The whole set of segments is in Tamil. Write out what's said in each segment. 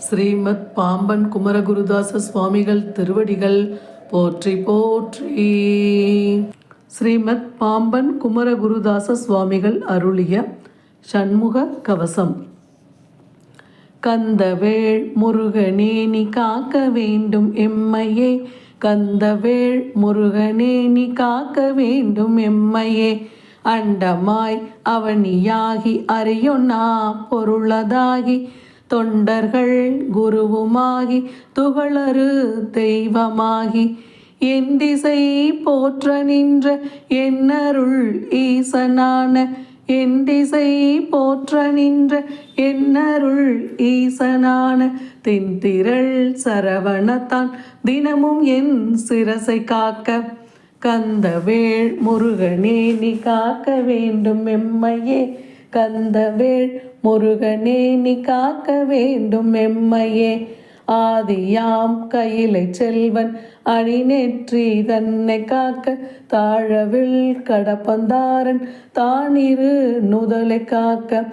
ஸ்ரீமத் பாம்பன் குமரகுருதாச சுவாமிகள் திருவடிகள் போற்றி போற்றி. ஸ்ரீமத் பாம்பன் குமரகுருதாச சுவாமிகள் அருளிய சண்முக கவசம். கந்தவேள் முருகனே நீ காக்க வேண்டும் எம்மையே. கந்தவேள் முருகனே நீ காக்க வேண்டும் எம்மையே. அண்டமாய் அவனியாகி அறியொன்னா பொருளதாகி. தொண்டர்கள் குருவுமாகி துகளரு தெய்வமாகி என் திசை போற்ற நின்ற என்னருள் ஈசனான என் திசை போற்ற நின்ற என்னருள் ஈசனான தின்திரள் சரவணத்தான் தினமும் என் சிரசை காக்க. கந்தவேள் முருகனே நீ காக்க வேண்டும் எம்மையே. கந்தவேள் முருகனே நீ காக்க வேண்டும் எம்மையே. ஆதியாம் கையிலை செல்வன் அணி அணிநெற்றி தன்னை காக்க தாழவில் கடப்பந்தாரன் தானிரு நுதலை காக்க.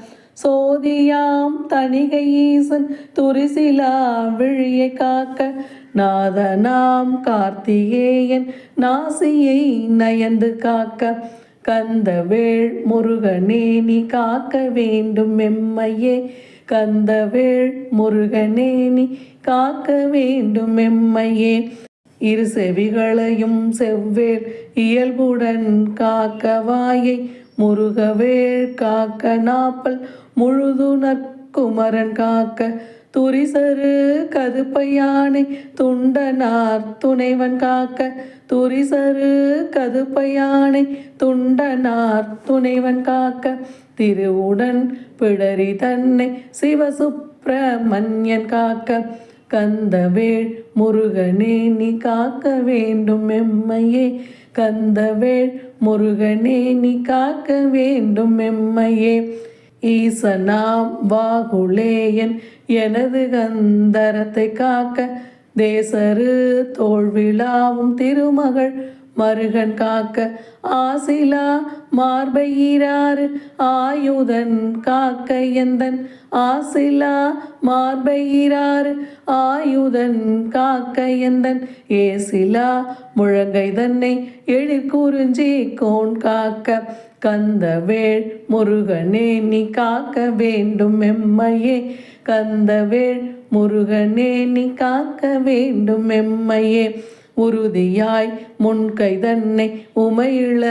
சோதியாம் தணிகை ஈசன் துரிசிலா விழியை காக்க. நாதனாம் கார்த்திகேயன் நாசியை நயந்து காக்க. கந்தவேள் முருகனே நீ காக்க வேண்டும் எம்மையே. கந்தவேள் முருகனே நீ காக்க வேண்டும் எம்மையே. இரு செவிகளையும் செவ்வேல் இயல்புடன் காக்க வாயை. முருகவேள் காக்க நாப்பல் முழுதுணர் குமரன் காக்க. துரிசரு கதுப்பையானை துண்டனார் துணைவன் காக்க. துரிசரு கதுப்பையானை துண்டனார் துணைவன் காக்க திருவுடன் பிடரி தன்னை சிவசுப்பிரமன்யன் காக்க கந்தவேள் முருகனே நீ காக்க வேண்டும் எம்மையே கந்தவேள் முருகனே நீ காக்க வேண்டும் எம்மையே ஈசனாம் வாகுலேயன் எனது கந்தரத்தை காக்க தேசரு தோல்விழாவும் திருமகள் மருகன் காக்க ஆசிலா மார்பையிராறு ஆயுதன் காக்க எந்தன் ஆசிலா மார்பையிராறு ஆயுதன் காக்க எந்தன் ஏசிலா முழங்கை தன்னை எழிற்குறிஞ்சி கோன் காக்க கந்தவேள் முருகனே நீ காக்க வேண்டும் எம்மையே. கந்தவேள் முருகனே நீ காக்க வேண்டும் எம்மையே. உறுதியாய் முன்கை தன்னை உமையிள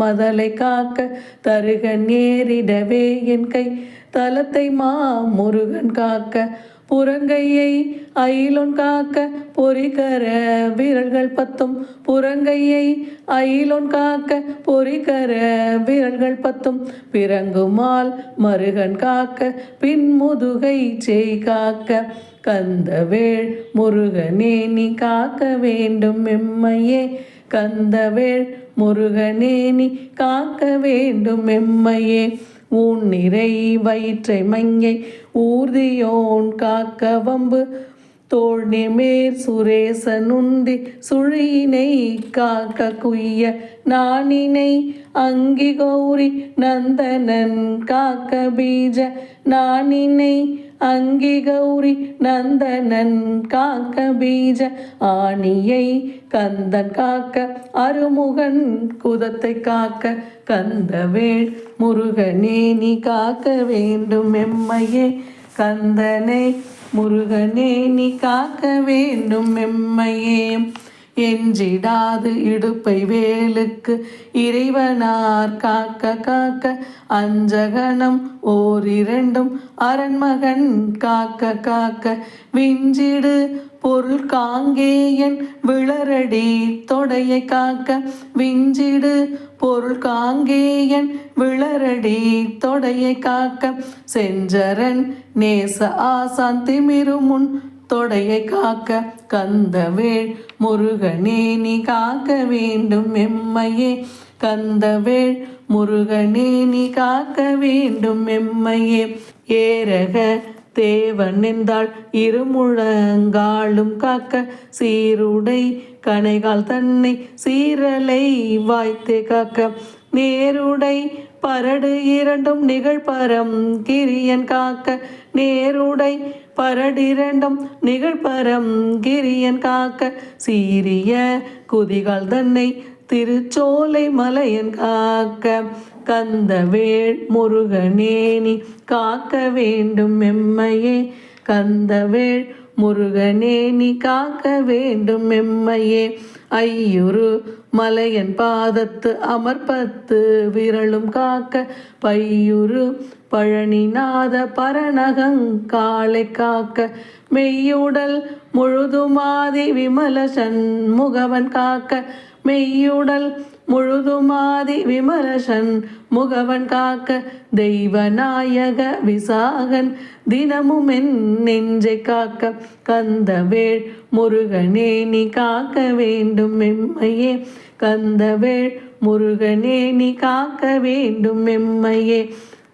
மதலை காக்க தருக நேரிடவே என் கை. தலத்தை மா முருகன் காக்க புறங்கையை அயிலொன் காக்க பொறிகர விரல்கள் பத்தும். புறங்கையை அயிலொன் காக்க பொறிகர விரல்கள் பத்தும். பிறங்குமால் மருகன் காக்க பின்முதுகை செய் காக்க. கந்தவேள் முருகனே நீ காக்க வேண்டும் எம்மையே. கந்தவேள் முருகனே நீ காக்க வேண்டும் எம்மையே. ஊன் நிறை வயிற்றை மங்கை ஊர்தியோன் காக்க வம்பு தோள் நிமேர் சுரேசனுந்தி சுழியினை காக்க குய்ய நானினை அங்கி கௌரி நந்தனன் காக்க பீஜ நானினை அங்கி கௌரி நந்தனன் காக்க பீஜ ஆணியை கந்தன் காக்க அருமுகன் குதத்தை காக்க கந்தவேள் முருகனே நீ காக்க வேண்டும் எம்மையே கந்தனை முருகனே நீ காக்க வேண்டும் எம்மையே. என்றிடாது இடுப்பை வேலுக்கு இறைவனார் காக்க காக்க அஞ்சகணம் ஓரிரண்டும் அரண்மகன் காக்க காக்க விஞ்சிடு பொருள் காங்கேயன் விளரடி தொடையை காக்க விஞ்சிடு பொருள் காங்கேயன் விளரடி தொடையை காக்க செஞ்சரன் நேச ஆசாந்தி மிருமுன் தொடையை காக்க கந்தவேள் முருகனே நீ காக்க வேண்டும் எம்மையே. கந்தவேள் முருகனே நீ காக்க வேண்டும் எம்மையே. ஏரக தேவன் என்றாள் இருமுழங்காலும் காக்க சீருடை கனைகால் தன்னை சீரலை வாய்த்தே காக்க. நேருடை பரடு இரண்டும் நிகழ்பரம் கிரியன் காக்க. நேருடை பரடிரண்டும் நிகழ்பரம் கிரியன் காக்க சீரிய குதிகால் தன்னை திருச்சோலை மலையன் காக்க. கந்தவேள் முருகனேனி காக்க வேண்டும் எம்மையே கந்தவேள் முருகனேனி காக்க வேண்டும் எம்மையே ஐயுரு மலையன் பாதத்து அமர்பத்து விரலும் காக்க பையுரு பழனிநாத பரணகங்காலை காக்க மெய்யுடல் முழுதுமாதி விமல சண்முகவன் காக்க மெய்யுடல் முழுதுமாதி விமலசன் முகவன் காக்க தெய்வநாயக விசாகன் தினமும் என் நெஞ்சை காக்க கந்தவேள் முருகனே நீ காக்க வேண்டும் எம்மையே கந்தவேள் முருகனே நீ காக்க வேண்டும் எம்மையே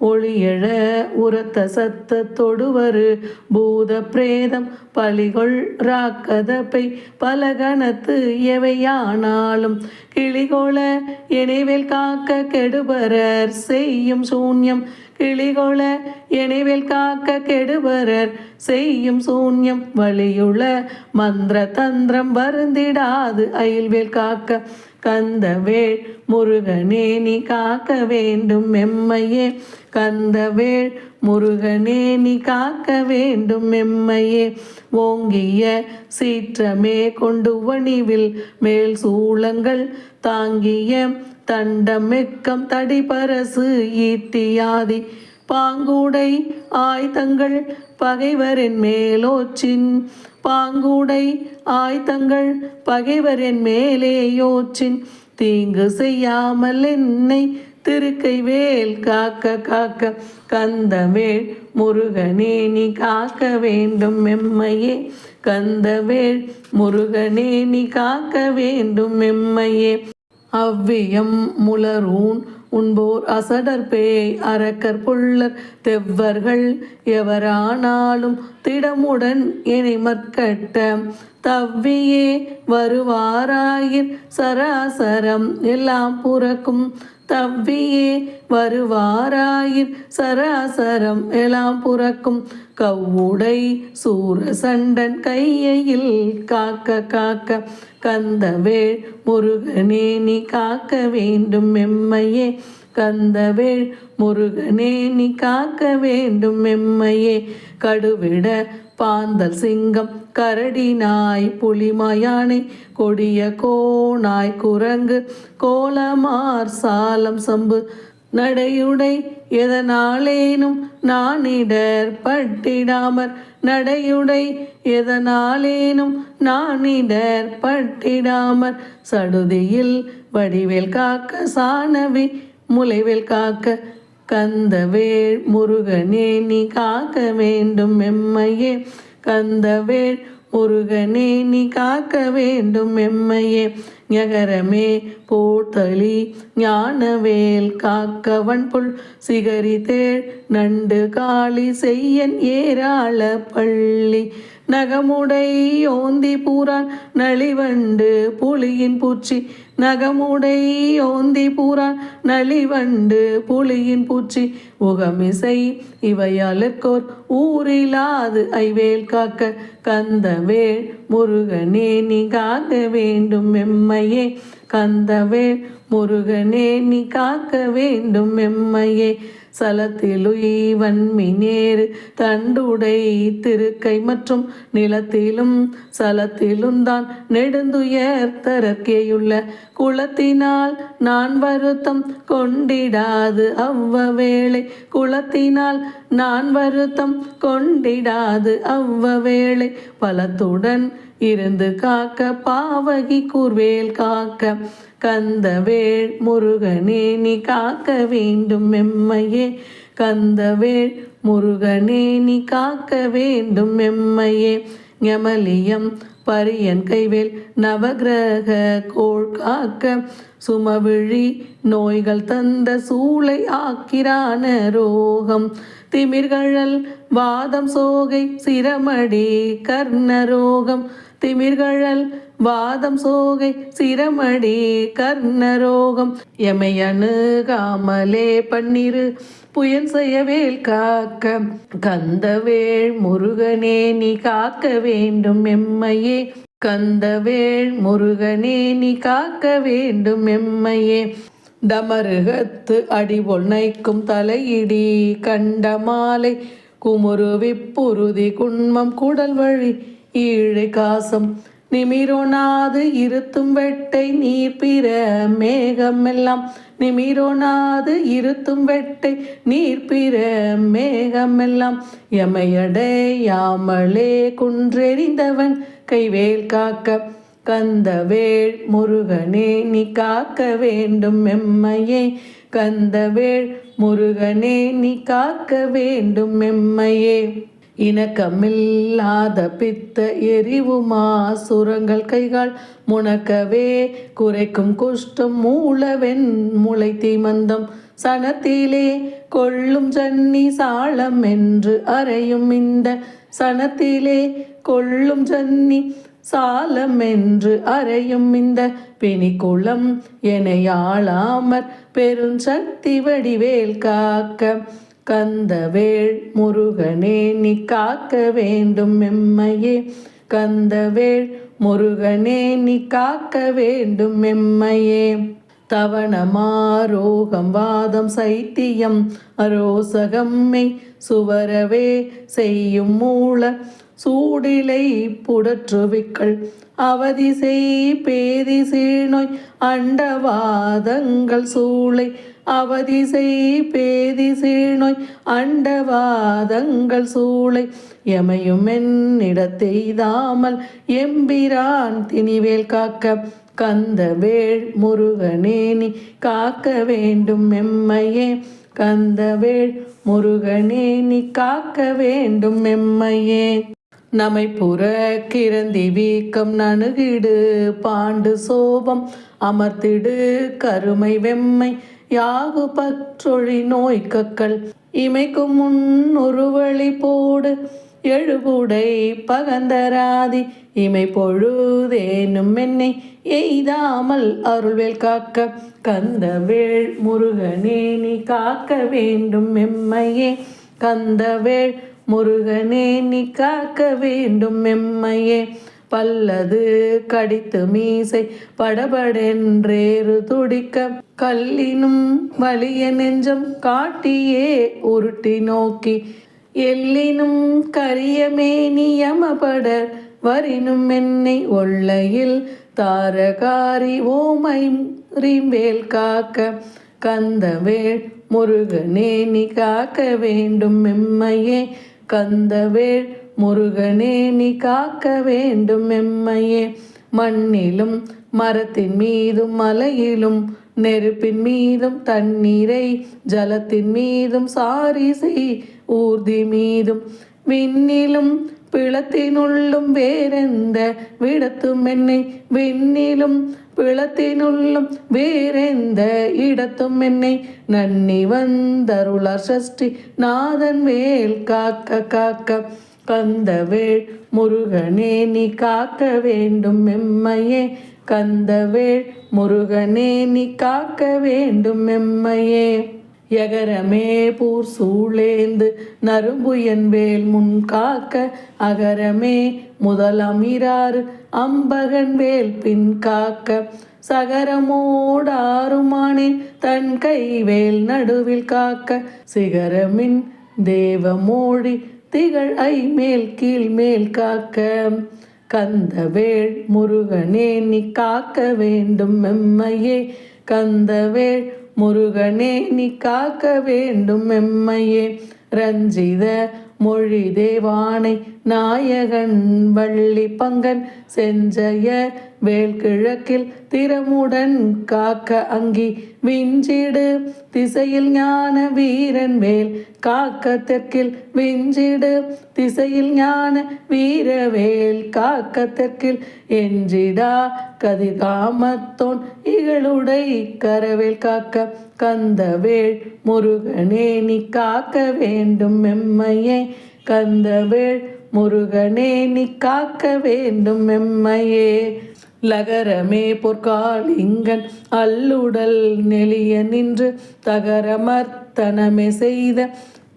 ஒளியழ உரத்த சத்த தொடுவரு. பூத பிரேதம் பலிகொள் ராக்கதப்பை பல கணத்து எவையானாலும் கிளிகொள இணைவில் காக்க கெடுபரர் செய்யும் சூன்யம். கிளிகொள இணைவில் காக்க கெடுபரர் செய்யும் சூன்யம். வழியுள மந்திர தந்திரம் வருந்திடாது. அயில்வேல் காக்க கந்தவேள் முருகனே நீ காக்க வேண்டும் எம்மையே கந்தவேள் முருகனே நீ காக்க வேண்டும் எம்மையே ஓங்கிய சீற்றமே கொண்டு வணிவில் மேல் சூளங்கள் தாங்கிய தண்டமெக்கம் தடிபரசு ஈட்டியாதி. பாங்குடை ஆய்தங்கள் பகைவரின் மேலோச்சின் பாங்குடை ஆய்தங்கள் பகைவரின் மேலேயோச்சின் தீங்கு செய்யாமல் என்னை திருக்கை வேல் காக்க காக்க. கந்தவேள் முருகனே நீ காக்க வேண்டும் எம்மையே. கந்தவேள் முருகனே நீ காக்க வேண்டும் எம்மையே. அவ்வியம் முலரூன் உண்போர் அசடர் பேய் அரக்கர் புள்ளர் தெவ்வர்கள் எவரானாலும் திடமுடன் இணை மற்கட்ட தவ்வியே வருவாராயிர் சராசரம் எல்லாம் புறக்கும். தவ்வியே வருவாராயிர் சராசரம் எல்லாம் புறக்கும். கவ்வுடை சூரசண்டன் கையில் காக்க காக்க கந்தவேள் முருகனே நீ காக்க வேண்டும் எம்மையே கந்தவேள் முருகனே நீ காக்க வேண்டும் எம்மையே கடுவிட பாந்தல் சிங்கம் கரடி நாய் புலிமாயானை கொடிய கோநாய் குரங்கு கோலமார் சாலம் சம்பு. நடையுடை எதனாலேனும் நானிடர் பட்டிடாமற் நடையுடை எதனாலேனும் நானிடர் பட்டிடாமற் சடுதியில் வடிவேல் காக்க சாணவி முளைவேல் காக்க கந்தவேள் முருகனே நீ காக்க வேண்டும் எம்மையே. கந்தவேள் முருகனே நீ காக்க வேண்டும் எம்மையே. ஞகரமே போத்தளி ஞானவேல் காக்கவன் புல் சிகரி தேள் நண்டு காளி செய்யன் ஏராள பள்ளி. நகமுடை ஓந்தி பூரான் நளிவண்டு புலியின் பூச்சி. நகமுடை ஓந்தி பூரான் நளிவண்டு புலியின் பூச்சி. உகமிசை இவையாளுக்கோர் ஊரிலாது ஐவேல் காக்க கந்தவேள் முருகனே நீ காக்க வேண்டும் எம்மையே. கந்தவேள் முருகனே நீ காக்க வேண்டும் எம்மையே சலத்திலுய்வன் மினேறு தண்டுடை திருக்கை மற்றும் நிலத்திலும் சலத்திலும் தான் நெடுந்துயர்த்தரக்கேயுள்ள குளத்தினால் நான் வருத்தம் கொண்டிடாது அவ்வவேளை குளத்தினால் நான் வருத்தம் கொண்டிடாது அவ்வவேளை பலத்துடன் இருந்து காக்க பாவகி கூர்வேல் காக்க கந்தவேள் முருகனே நீ காக்க வேண்டும் எம்மையே கந்தவேள் முருகனே நீ காக்க வேண்டும் எம்மையே எமலியம் பரியன் கைவேல் நவகிரக கோள் காக்க சுமவிழி நோய்கள் தந்த சூளை ஆக்கிரான ரோகம். திமிர்கழல் வாதம் சோகை சிரமடி கர்ணரோகம் திமிர்கழல் வாதம் சோகை சிரமடி கர்ணரோகம் எமையணுகாமலே பன்னிரு புயன் செய்யவேல் காக்க கந்தவேள் முருகனே நீ காக்க வேண்டும் எம்மையே. கந்தவேள் முருகனே நீ காக்க வேண்டும் எம்மையே. டமருகத்து அடிபொல் நைக்கும் தலையிடி கண்ட மாலை குமுறு விப்புருதி குன்மம் குடல் வழி ஈழை காசம் நிமிரோனாது இருத்தும் வெட்டை நீர் பிற மேகமெல்லாம். நிமிரோனாது இருத்தும் வெட்டை நீர் பிற மேகமெல்லாம். எமையடையாமலே குன்றெறிந்தவன் கைவேல் காக்க கந்தவேள் முருகனே நீ காக்க வேண்டும் எம்மையே. கந்தவேள் முருகனே நீ காக்க வேண்டும் எம்மையே. இணக்கமில்லாத பித்த எரிவுமா? சுரங்கள் கைகால் முணக்கவே. குறைக்கும் குஷ்டம் மூளவென் முளை தீமந்தம். சனத்திலே கொள்ளும் ஜன்னி சாளம் என்று அறையும் இந்த சனத்திலே கொள்ளும் ஜன்னி சாலம் என்று அறையும் இந்த பிணிக்குளம். எனையாளாமற் பெருஞ்சக்தி வடிவேல் காக்க. கந்தவேள் முருகனே நீ காக்க வேண்டும் எம்மையே கந்தவேள் முருகனே நீ காக்க வேண்டும் எம்மையே தவணமாரோகம் வாதம் சைத்தியம் அரோசகம்மை சுவரவே செய்யும் மூல சூடிலை புடற்றுவிக்கள் அவதி செய் பேதி சீனோய் அண்டவாதங்கள் சூளை அவதி செய் பேதி அண்டவாதங்கள் சூளை. எமையும் என்னிடத்தெய்தாமல் எம்பிரான் திணிவேல் காக்க. கந்தவேள் வேள் முருகனேனி காக்க வேண்டும் எம்மையே. கந்தவேள் முருகனே காக்க வேண்டும் எம்மையே. நமை புற கிரந்தி வீக்கம் நணுகிடு. பாண்டு சோபம் அமர்த்திடு கருமை வெம்மை. யாகு பற்றொழி நோய்க்கக்கள் இமைக்கும் முன் ஒருவழி போடு எழுபுடை பகந்தராதி இமை பொழுதேனும் என்னை எய்தாமல் அருள்வேல் காக்க கந்தவேள் முருகனே நீ காக்க வேண்டும் எம்மையே. கந்தவேள் முருகனே நீ காக்க வேண்டும் எம்மையே. பல்லது கடித்து மீசை படபடென்றேறு துடிக்க கல்லினும் வலிய நெஞ்சம் காட்டியே உருட்டி நோக்கி எல்லினும் கரியமே நியமபட வரினும் என்னை ஒள்ளையில் தாரகாரி ஓமை ரீம்பேல் காக்க கந்தவேள் முருகனே நீ காக்க வேண்டும் எம்மையே கந்தவேள் முருகனே நீ காக்க வேண்டும் எம்மையே மண்ணிலும் மரத்தின் மீதும் மலையிலும் நெருப்பின் மீதும் தண்ணீரை ஜலத்தின் மீதும் சாரிசை ஊர்தி மீதும் விண்ணிலும் பிளத்தினுள்ளும் வேறெந்த விடத்தும் என்னை. விண்ணிலும் பிளத்தினுள்ளும் வேறெந்த இடத்தும் என்னை. நன்னி வந்தருளார் சஷ்டி நாதன் வேல் காக்க காக்க. கந்தவேள் முருகனே நீ காக்க வேண்டும் எம்மையே கந்தவேள் முருகனே நீ காக்க வேண்டும் எம்மையே எகரமே பூர் சூழேந்து நரும்பு என் வேல் முன் காக்க. அகரமே முதலமிராறு அம்பகன் வேல் பின் காக்க. சகரமோடாருமானேன் தன் கைவேல் நடுவில் காக்க. சிகரமின் தேவமோழி திகழ் ஐ மேல் கீழ் மேல் காக்க. கந்தவேள் முருகனே நீ காக்க வேண்டும் எம்மையே கந்தவேள் முருகனே நீ காக்க வேண்டும் எம்மையே ரஞ்சித மொழி தேவானை நாயகன் வள்ளி பங்கன் செஞ்சய வேல்கிழக்கில் திறமுடன் காக்க அங்கி விஞ்சிடு. திசையில் ஞான வீரன் வேல் காக்க தெற்கில் விஞ்சிடு. திசையில் ஞான வீரவேல் காக்க தெற்கில் எஞ்சிடா. கதிர்காமத்தோன் இகளுடை கரவேல் காக்க கந்தவேள் முருகனே நீ காக்க வேண்டும் மெம்மையே. கந்தவேள் முருகனே நீ காக்க வேண்டும் மெம்மையே. லகரமே பொற்காலிங்கன் அல்லுடல் நெளிய நின்று தகரமர்த்தனமே செய்த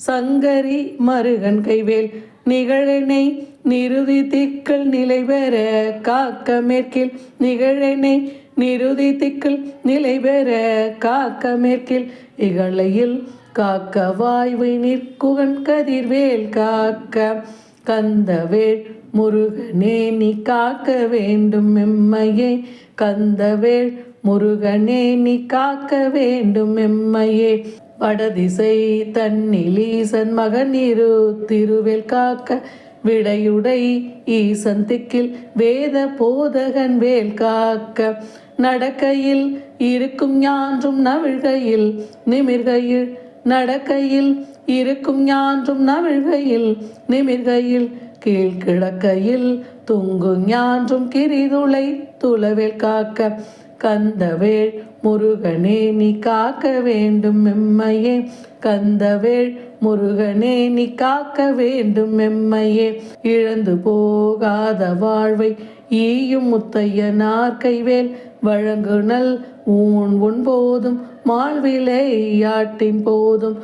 சங்கரி மருகன் கைவேல் நிகழனை நிறுதி திக்கள் நிலை பெற காக்க மேற்கில் நிகழனை நிருதி திக்கள் நிலை பெற காக்க மேற்கில் இகழையில் காக்க வாய்வை நிற்குகன் கதிர்வேல் காக்க கந்தவேள் முருகனே நீ காக்க வேண்டும் எம்மையே கந்தவேள் முருகனே நீ காக்க வேண்டும் எம்மையே வடதிசை தன்னிலீசன் மகன் இரு திருவேல் காக்க விடையுடை ஈசன் திக்கில் வேத போதகன் வேல் காக்க. நடக்கையில் இருக்கும் ஞான்றும் நவிழ்கையில் நிமிர்கையில். நடக்கையில் இருக்கும் ஞான்றும் நவிழ்கையில் நிமிர்கையில். கீழ்கிடக்கையில் துங்கு ஞான்றும் கிரிதுளை துளவில் காக்க. கந்தவேள் முருகனே நீ காக்க வேண்டும் எம்மையே கந்தவேள் முருகனே நீ காக்க வேண்டும் எம்மையே இழந்து போகாத வாழ்வை ஈயும் முத்தைய நாற்கைவேல். வழங்குனல் ஊன் உன் போதும் மால்விளையாட்டின் போதும்.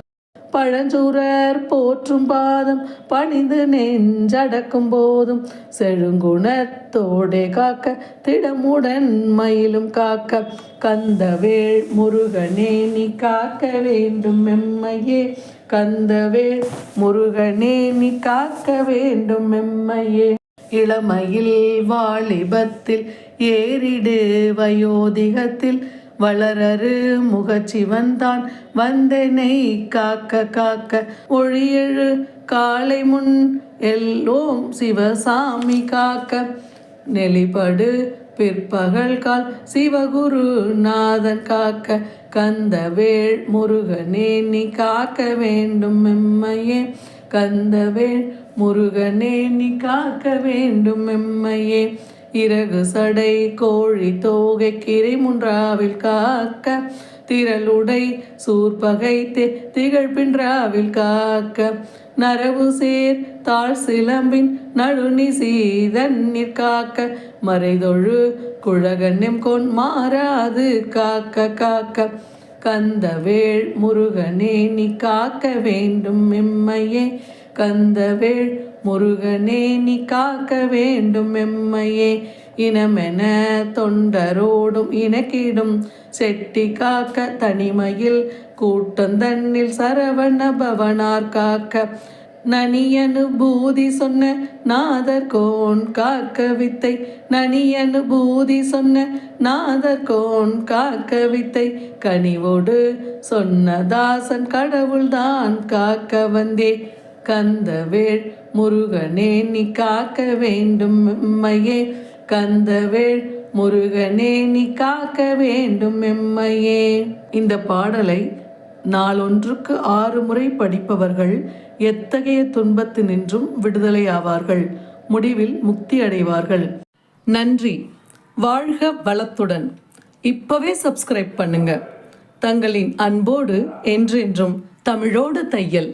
பழஞ்சூரர் போற்றும் பாதம் பணிந்து நெஞ்சடக்கும் போதும். செழுங்குணத்தோடே காக்க திடமுடன் மயிலும் காக்க. கந்தவேள் முருகனே நீ காக்க வேண்டும் எம்மையே கந்தவே முருகனே நீ காக்க வேண்டும் எம்மையே இளமையில் வாலிபத்தில் ஏறிடு வயோதிகத்தில். வளரரு முகச்சிவன்தான் வந்தனை காக்க காக்க. ஒழியழு காலை முன் எல்லோம் சிவசாமி காக்க. நெளிபடு பிற்பகல் கால் சிவகுரு நாதன் காக்க. கந்தவேள் முருகனே நீ காக்க வேண்டும் எம்மையே கந்தவேள் முருகனே நீ காக்க வேண்டும் எம்மையே இறகு சடை கோழி தோகை கிரை முன்றாவில் காக்க. திரளுடை சூர்பகை திகழ்பின்றாவில் காக்க. நரவு சேர் தாழ் சிலம்பின் நடுநி சீதன்னிற் காக்க மறைதொழு குழகன்யம் கொன் மாறாது. காக்க காக்க. கந்தவேள் முருகனே நீ காக்க வேண்டும் எம்மையே கந்தவேள் முருகனே நீ காக்க வேண்டும் எம்மையே இனமென தொண்டரோடும் இணக்கிடும். செட்டி காக்க தனிமையில். கூட்டந்தண்ணில் சரவண பவனார் காக்க. நனியனுபூதி சொன்ன நாதர் கோன் காக்க வித்தை நனியனுபூதி சொன்ன நாதர் கோன் காக்க வித்தை கனிவோடு சொன்ன தாசன் கடவுள்தான் காக்க வந்தே கந்தவேள் முருகனே நீ காக்க வேண்டும் எம்மையே. கந்தவேள் முருகனே நீ காக்க வேண்டும் எம்மையே. இந்த பாடலை நாளொன்றுக்கு ஆறு முறை படிப்பவர்கள் எத்தகைய துன்பத்தினின்றும் விடுதலை ஆவார்கள்? முடிவில் முக்தி அடைவார்கள். நன்றி. வாழ்க வளத்துடன். இப்பவே சப்ஸ்கிரைப் பண்ணுங்க. தங்களின் அன்போடு என்றென்றும் தமிழோடு தையல்.